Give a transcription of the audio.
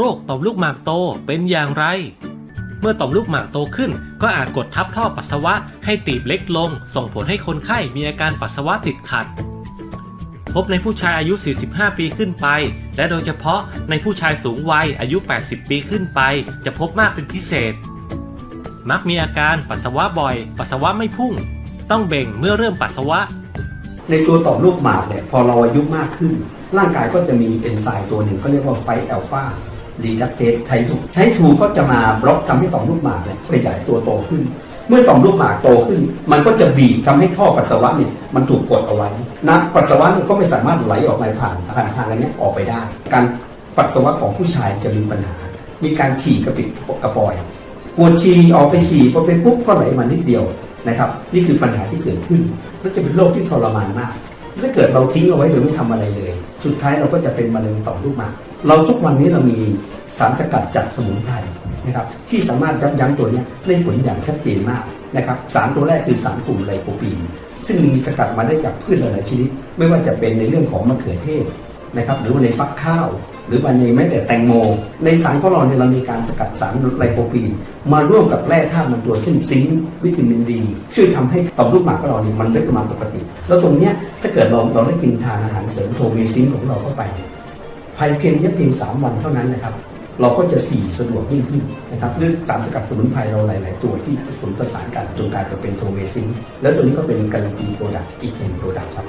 โรคต่อมลูกหมากโตเป็นอย่างไร เมื่อต่อมลูกหมากโตขึ้น ก็อาจกดทับท่อปัสสาวะให้ตีบเล็กลง ส่งผลให้คนไข้มีอาการปัสสาวะติดขัด พบในผู้ชายอายุ 45 ปีขึ้นไป และโดยเฉพาะในผู้ชายสูงวัยอายุ 80 ปีขึ้นไป จะพบมากเป็นพิเศษ มักมีอาการปัสสาวะบ่อย ปัสสาวะไม่พุ่ง ต้องเบ่งเมื่อเริ่มปัสสาวะในตัวต่อมลูกหมากเนี่ยพอเราอายุมากขึ้น ร่างกายก็จะมีเอนไซม์ตัวหนึ่งเขาเรียกว่าไฟแอลฟา รีดักเตสไททูไททูก็จะมาบล็อกทำให้ต่อมลูกหมากเนี่ยขยายตัวโตขึ้น เมื่อต่อมลูกหมากโตขึ้น มันก็จะบีบทำให้ท่อปัสสาวะเนี่ยมันถูกกดเอาไว้น้ำปัสสาวะเนี่ยก็ไม่สามารถไหลออกมาผ่านผ่านทางอันเนี้ยออกไปได้ การปัสสาวะของผู้ชายจะมีปัญหา มีการฉี่กระปิดกระปอยปวดฉี่ออกไปฉี่พอไปปุ๊บก็ไหลมานิดเดียวนะครับ นี่คือปัญหาที่เกิดขึ้นและจะเป็นโรคที่ทรมานมาก ถ้าเกิดเราทิ้งเอาไว้โดยไม่ทำอะไรเลย สุดท้ายเราก็จะเป็นมะเร็งต่อมลูกหมากเราทุกวันนี้เรามีสารสกัดจากสมุนไพรนะครับที่สามารถยับยั้งตัวนี้ได้ผลอย่างชัดเจนมากนะครับสารตัวแรกคือสารกลุ่มไลโคปีน ซึ่งมีสกัดมาได้จากพืชหลายๆชนิด ไม่ว่าจะเป็นในเรื่องของมะเขือเทศนะครับหรือในฟักข้าว หรือว่าในแม้แต่แตงโม ในสารของเราเนี่ยเรามีการสกัดสารไลโคปีน มาร่วมกับแร่ธาตุบางตัวเช่นซิงค์วิตามินดี ช่วยทำให้ต่อมลูกหมากของเราเนี่ยมันเล็กลงมาปกติ แล้วตรงเนี้ยถ้าเกิดเราเราได้กินทานอาหารเสริมโทเมซิงค์ของเราเข้าไปภายเพียงแค่เพียง3วันเท่านั้นนะครับเราก็จะสี่สะดวกยิ่งขึ้นนะครับด้วยสารสกัดสมุนไพรเราหลาย ๆ ตัวที่ผสมประสานกันจนกลายมาเป็นโทเมซิงแล้วตัวนี้ก็เป็นการันตีโปรดักต์อีกหนึ่งโปรดักต์ครับ